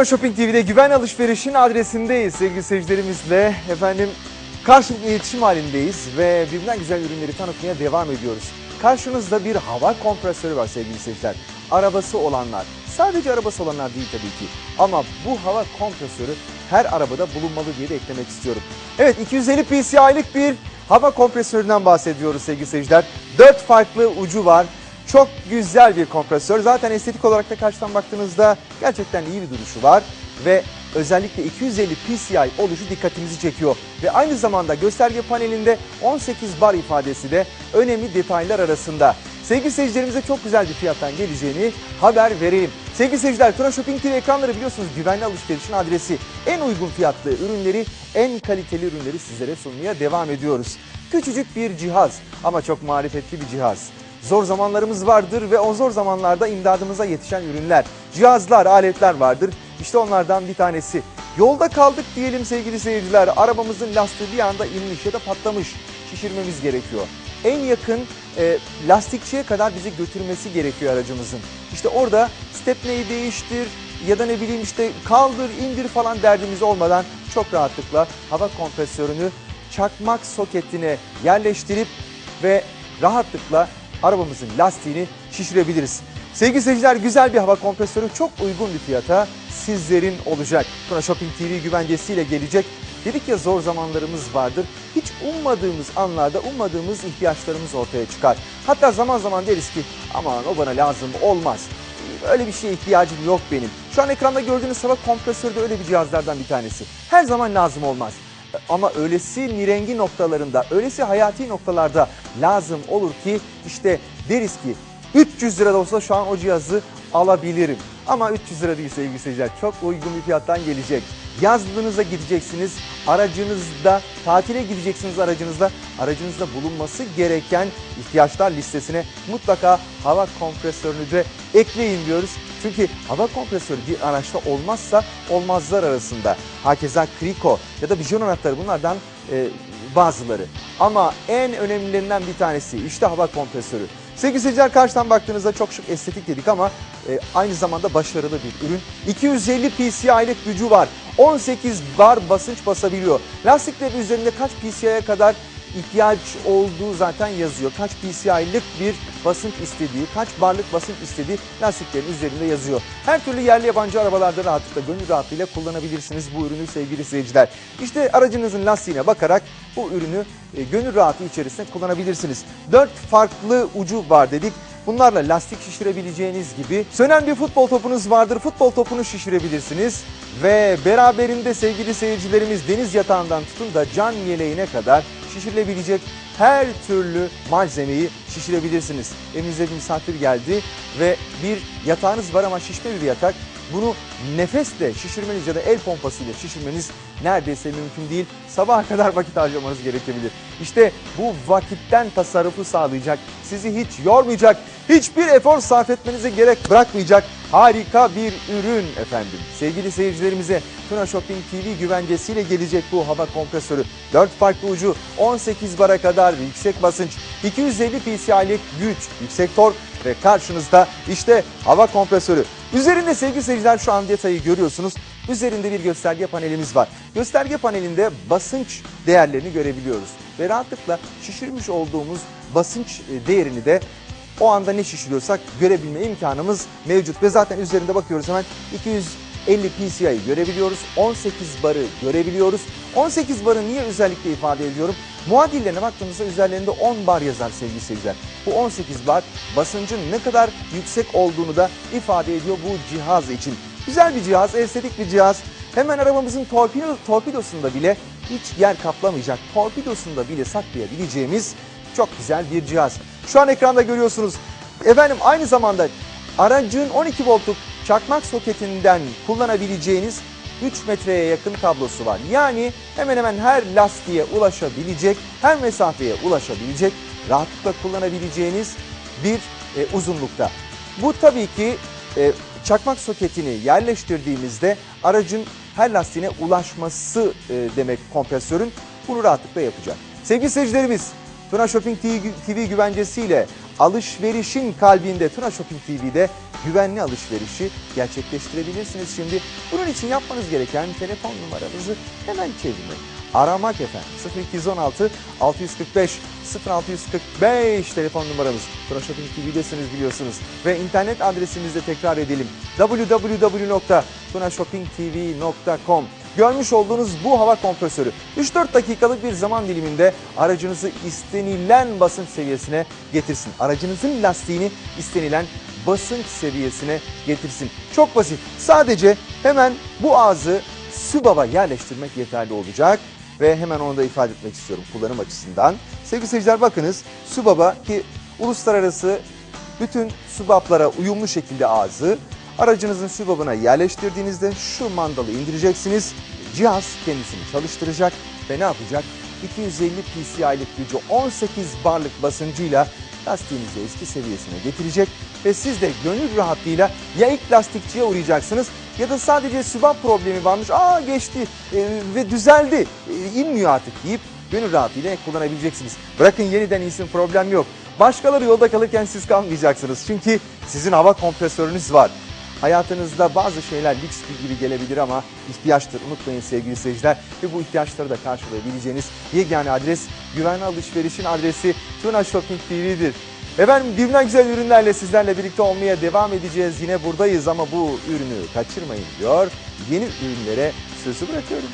Tuna Shopping TV'de güven alışverişin adresindeyiz sevgili seyircilerimizle. Efendim karşılıklı iletişim halindeyiz ve birbirinden güzel ürünleri tanıtmaya devam ediyoruz. Karşınızda bir hava kompresörü var sevgili seyirciler. Arabası olanlar, sadece arabası olanlar değil tabii ki. Ama bu hava kompresörü her arabada bulunmalı diye de eklemek istiyorum. Evet 250 PCI'lik bir hava kompresöründen bahsediyoruz sevgili seyirciler. 4 farklı ucu var. Çok güzel bir kompresör. Zaten estetik olarak da karşıdan baktığınızda gerçekten iyi bir duruşu var. Ve özellikle 250 PCI oluşu dikkatimizi çekiyor. Ve aynı zamanda gösterge panelinde 18 bar ifadesi de önemli detaylar arasında. Sevgili seyircilerimize çok güzel bir fiyattan geleceğini haber verelim. Sevgili seyirciler, Tuna Shopping TV ekranları biliyorsunuz güvenli alışverişin adresi. En uygun fiyatlı ürünleri, en kaliteli ürünleri sizlere sunmaya devam ediyoruz. Küçücük bir cihaz ama çok marifetli bir cihaz. Zor zamanlarımız vardır ve o zor zamanlarda imdadımıza yetişen ürünler, cihazlar, aletler vardır. İşte onlardan bir tanesi. Yolda kaldık diyelim sevgili seyirciler. Arabamızın lastiği bir anda inmiş ya da patlamış. Şişirmemiz gerekiyor. En yakın e, lastikçiye kadar bizi götürmesi gerekiyor aracımızın. İşte orada stepneyi değiştir ya da ne bileyim işte kaldır indir falan derdimiz olmadan çok rahatlıkla hava kompresörünü çakmak soketine yerleştirip ve rahatlıkla arabamızın lastiğini şişirebiliriz. Sevgili seyirciler güzel bir hava kompresörü çok uygun bir fiyata sizlerin olacak. Tuna Shopping TV güvencesiyle gelecek. Dedik ya zor zamanlarımız vardır. Hiç ummadığımız anlarda ummadığımız ihtiyaçlarımız ortaya çıkar. Hatta zaman zaman deriz ki aman o bana lazım olmaz. Öyle bir şeye ihtiyacım yok benim. Şu an ekranda gördüğünüz hava kompresörü de öyle bir cihazlardan bir tanesi. Her zaman lazım olmaz. Ama öylesi nirengi noktalarında, öylesi hayati noktalarda lazım olur ki işte deriz ki 300 lira da olsa şu an o cihazı alabilirim. Ama 300 lira değil sevgili seyirciler. Çok uygun bir fiyattan gelecek. Yazlığınıza gideceksiniz. Aracınızda, tatile gideceksiniz aracınızda. Aracınızda bulunması gereken ihtiyaçlar listesine mutlaka hava kompresörünü de ekleyin diyoruz. Çünkü hava kompresörü bir araçta olmazsa olmazlar arasında. Hakeza Kriko ya da Vision anahtarı bunlardan e, bazıları. Ama en önemlilerinden bir tanesi işte hava kompresörü. Sevgili seyirciler karşıdan baktığınızda çok şık estetik dedik ama e, aynı zamanda başarılı bir ürün. 250 PCI'lik gücü var. 18 bar basınç basabiliyor. Lastiklerin üzerinde kaç PCI'ye kadar ihtiyaç olduğu zaten yazıyor. Kaç PCI'lik bir basınç istediği, kaç barlık basınç istediği lastiklerin üzerinde yazıyor. Her türlü yerli yabancı arabalarda rahatlıkla, gönül rahatlığıyla kullanabilirsiniz bu ürünü sevgili seyirciler. İşte aracınızın lastiğine bakarak bu ürünü e, gönül rahatlığı içerisinde kullanabilirsiniz. 4 farklı ucu var dedik. Bunlarla lastik şişirebileceğiniz gibi sönen bir futbol topunuz vardır. Futbol topunu şişirebilirsiniz. Ve beraberinde sevgili seyircilerimiz deniz yatağından tutun da can yeleğine kadar şişirilebilecek her türlü malzemeyi şişirebilirsiniz. Evinize bir misafir geldi ve bir yatağınız var ama şişme bir yatak. Bunu nefesle şişirmeniz ya da el pompasıyla şişirmeniz neredeyse mümkün değil. Sabaha kadar vakit harcamanız gerekebilir. İşte bu vakitten tasarrufu sağlayacak, sizi hiç yormayacak, hiçbir efor sarf etmenize gerek bırakmayacak harika bir ürün efendim. Sevgili seyircilerimize Tuna Shopping TV güvencesiyle gelecek bu hava kompresörü. 4 farklı ucu, 18 bara kadar yüksek basınç, 250 PCI'lik güç, yüksek tork ve karşınızda işte hava kompresörü. Üzerinde sevgili seyirciler şu an detayı görüyorsunuz. Üzerinde bir gösterge panelimiz var. Gösterge panelinde basınç değerlerini görebiliyoruz. Ve rahatlıkla şişirmiş olduğumuz basınç e, değerini de o anda ne şişiriyorsak görebilme imkanımız mevcut. Ve zaten üzerinde bakıyoruz hemen 250 PCI'yi görebiliyoruz. 18 barı görebiliyoruz. 18 barı niye özellikle ifade ediyorum? Muadillerine baktığımızda üzerlerinde 10 bar yazar sevgili seyirciler. Bu 18 bar basıncın ne kadar yüksek olduğunu da ifade ediyor bu cihaz için. Güzel bir cihaz, estetik bir cihaz. Hemen arabamızın torpido, torpidosunda bile hiç yer kaplamayacak, torpidosunda bile saklayabileceğimiz çok güzel bir cihaz. Şu an ekranda görüyorsunuz. Efendim aynı zamanda aracın 12 voltluk çakmak soketinden kullanabileceğiniz 3 metreye yakın kablosu var. Yani hemen hemen her lastiğe ulaşabilecek, her mesafeye ulaşabilecek, rahatlıkla kullanabileceğiniz bir e, uzunlukta. Bu tabii ki e, çakmak soketini yerleştirdiğimizde aracın her lastiğine ulaşması e, demek kompresörün. Bunu rahatlıkla yapacak. Sevgili seyircilerimiz, Tuna Shopping TV, güvencesiyle alışverişin kalbinde Tuna Shopping TV'de güvenli alışverişi gerçekleştirebilirsiniz şimdi. Bunun için yapmanız gereken telefon numaranızı hemen çevirmek. Aramak efendim 0216 645 0645 telefon numaramız. Tuna Shopping TV'desiniz biliyorsunuz. Ve internet adresimizi de tekrar edelim. www.tunashoppingtv.com Görmüş olduğunuz bu hava kompresörü 3-4 dakikalık bir zaman diliminde aracınızı istenilen basınç seviyesine getirsin. Aracınızın lastiğini istenilen basınç seviyesine getirsin. Çok basit. Sadece hemen bu ağzı SÜBAV'a yerleştirmek yeterli olacak ve hemen onu da ifade etmek istiyorum kullanım açısından. Sevgili seyirciler bakınız SÜBAV'a ki uluslararası bütün SÜBAV'lara uyumlu şekilde ağzı aracınızın SÜBAV'ına yerleştirdiğinizde şu mandalı indireceksiniz. Cihaz kendisini çalıştıracak ve ne yapacak? 250 PSI'lik gücü 18 barlık basıncıyla lastiğinizi eski seviyesine getirecek ve siz de gönül rahatlığıyla ya ilk lastikçiye uğrayacaksınız ya da sadece sübap problemi varmış aa geçti e, ve düzeldi e, inmiyor artık deyip gönül rahatlığıyla kullanabileceksiniz. Bırakın yeniden insin problem yok. Başkaları yolda kalırken siz kalmayacaksınız çünkü sizin hava kompresörünüz var. Hayatınızda bazı şeyler lüks gibi gelebilir ama ihtiyaçtır. Unutmayın sevgili seyirciler ve bu ihtiyaçları da karşılayabileceğiniz yegane adres güvenli alışverişin adresi Tuna Shopping TV'dir. Efendim birbirinden güzel ürünlerle sizlerle birlikte olmaya devam edeceğiz. Yine buradayız ama bu ürünü kaçırmayın diyor. Yeni ürünlere sözü bırakıyorum.